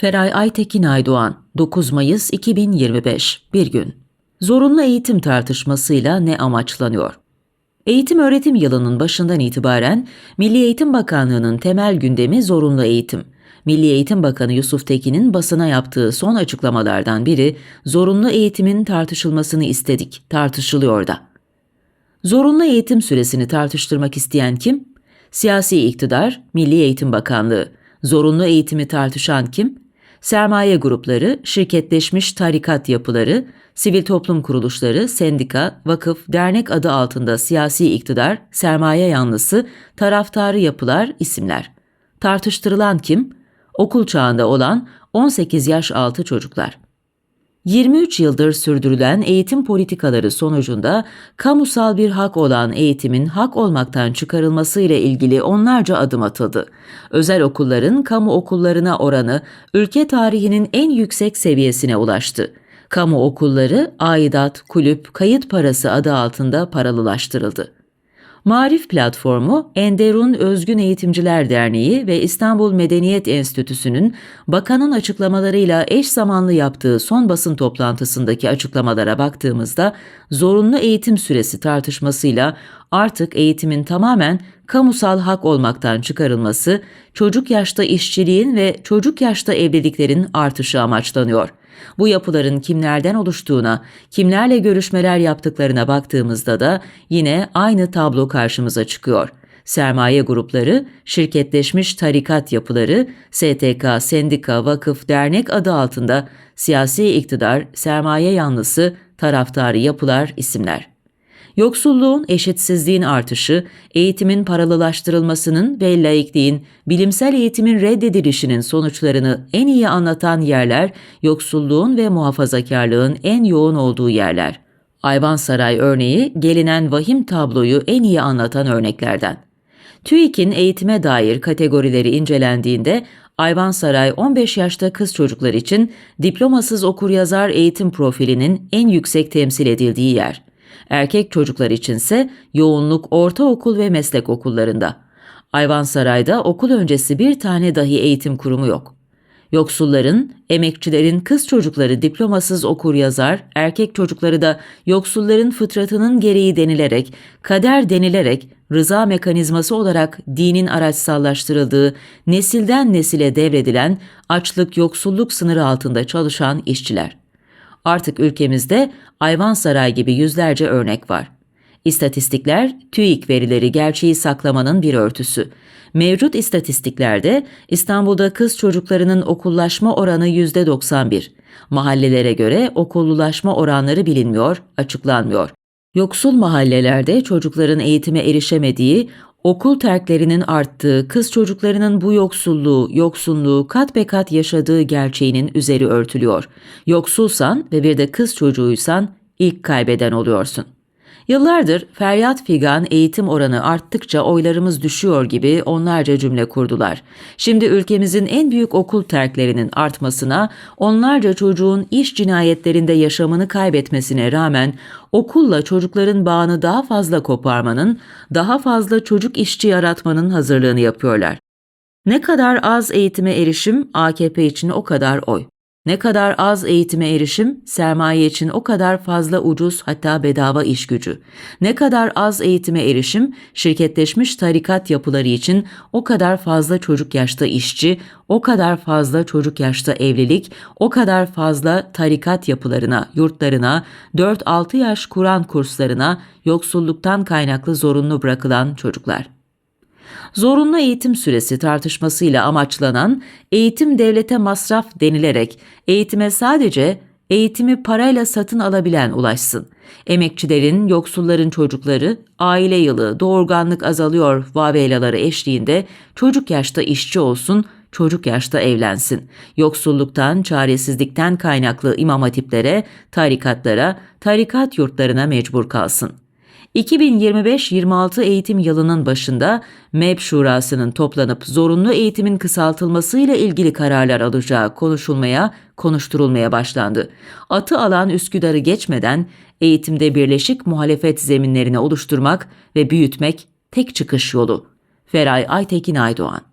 Feray Aytekin Aydoğan 9 Mayıs 2025 Bir gün Zorunlu eğitim tartışmasıyla ne amaçlanıyor? Eğitim öğretim yılının başından itibaren Milli Eğitim Bakanlığı'nın temel gündemi zorunlu eğitim. Milli Eğitim Bakanı Yusuf Tekin'in basına yaptığı son açıklamalardan biri zorunlu eğitimin tartışılmasını istedik, tartışılıyor da. Zorunlu eğitim süresini tartıştırmak isteyen kim? Siyasi iktidar, Milli Eğitim Bakanlığı. Zorunlu eğitimi tartışan kim? Sermaye grupları, şirketleşmiş tarikat yapıları, sivil toplum kuruluşları, sendika, vakıf, dernek adı altında siyasi iktidar, sermaye yanlısı, taraftarı yapılar, isimler. Tartıştırılan kim? Okul çağında olan 18 yaş altı çocuklar. 23 yıldır sürdürülen eğitim politikaları sonucunda kamusal bir hak olan eğitimin hak olmaktan çıkarılması ile ilgili onlarca adım atıldı. Özel okulların kamu okullarına oranı ülke tarihinin en yüksek seviyesine ulaştı. Kamu okulları aidat, kulüp, kayıt parası adı altında paralılaştırıldı. Marif Platformu, Enderun Özgün Eğitimciler Derneği ve İstanbul Medeniyet Enstitüsü'nün bakanın açıklamalarıyla eş zamanlı yaptığı son basın toplantısındaki açıklamalara baktığımızda zorunlu eğitim süresi tartışmasıyla artık eğitimin tamamen kamusal hak olmaktan çıkarılması, çocuk yaşta işçiliğin ve çocuk yaşta evliliklerin artışı amaçlanıyor. Bu yapıların kimlerden oluştuğuna, kimlerle görüşmeler yaptıklarına baktığımızda da yine aynı tablo karşımıza çıkıyor. Sermaye grupları, şirketleşmiş tarikat yapıları, STK, sendika, vakıf, dernek adı altında siyasi iktidar, sermaye yanlısı, taraftarı yapılar, isimler. Yoksulluğun, eşitsizliğin artışı, eğitimin paralılaştırılmasının ve laikliğin, bilimsel eğitimin reddedilişinin sonuçlarını en iyi anlatan yerler, yoksulluğun ve muhafazakarlığın en yoğun olduğu yerler. Ayvansaray örneği gelinen vahim tabloyu en iyi anlatan örneklerden. TÜİK'in eğitime dair kategorileri incelendiğinde Ayvansaray 15 yaşta kız çocuklar için diplomasız okuryazar eğitim profilinin en yüksek temsil edildiği yer. Erkek çocuklar içinse yoğunluk ortaokul ve meslek okullarında. Ayvansaray'da okul öncesi bir tane dahi eğitim kurumu yok. Yoksulların, emekçilerin kız çocukları diplomasız okur yazar, erkek çocukları da yoksulların fıtratının gereği denilerek, kader denilerek rıza mekanizması olarak dinin araçsallaştırıldığı, nesilden nesile devredilen açlık yoksulluk sınırı altında çalışan işçiler. Artık ülkemizde Ayvansaray gibi yüzlerce örnek var. İstatistikler, TÜİK verileri gerçeği saklamanın bir örtüsü. Mevcut istatistiklerde İstanbul'da kız çocuklarının okullaşma oranı %91. Mahallelere göre okullulaşma oranları bilinmiyor, açıklanmıyor. Yoksul mahallelerde çocukların eğitime erişemediği, okul terklerinin arttığı, kız çocuklarının bu yoksulluğu, yoksunluğu kat be kat yaşadığı gerçeğinin üzeri örtülüyor. Yoksulsan ve bir de kız çocuğuysan ilk kaybeden oluyorsun. Yıllardır feryat figan eğitim oranı arttıkça oylarımız düşüyor gibi onlarca cümle kurdular. Şimdi ülkemizin en büyük okul terklerinin artmasına, onlarca çocuğun iş cinayetlerinde yaşamını kaybetmesine rağmen okulla çocukların bağını daha fazla koparmanın, daha fazla çocuk işçi yaratmanın hazırlığını yapıyorlar. Ne kadar az eğitime erişim AKP için o kadar oy. Ne kadar az eğitime erişim, sermaye için o kadar fazla ucuz hatta bedava iş gücü. Ne kadar az eğitime erişim, şirketleşmiş tarikat yapıları için o kadar fazla çocuk yaşta işçi, o kadar fazla çocuk yaşta evlilik, o kadar fazla tarikat yapılarına, yurtlarına, 4-6 yaş Kur'an kurslarına, yoksulluktan kaynaklı zorunlu bırakılan çocuklar. Zorunlu eğitim süresi tartışmasıyla amaçlanan eğitim devlete masraf denilerek eğitime sadece eğitimi parayla satın alabilen ulaşsın. Emekçilerin, yoksulların çocukları, aile yılı, doğurganlık azalıyor vaveylaları eşliğinde çocuk yaşta işçi olsun, çocuk yaşta evlensin. Yoksulluktan, çaresizlikten kaynaklı imam hatiplere, tarikatlara, tarikat yurtlarına mecbur kalsın.'' 2025-26 eğitim yılının başında MEB Şurası'nın toplanıp zorunlu eğitimin kısaltılmasıyla ilgili kararlar alacağı konuşulmaya, konuşturulmaya başlandı. Atı alan Üsküdar'ı geçmeden eğitimde birleşik muhalefet zeminlerini oluşturmak ve büyütmek tek çıkış yolu. Feray Aytekin Aydoğan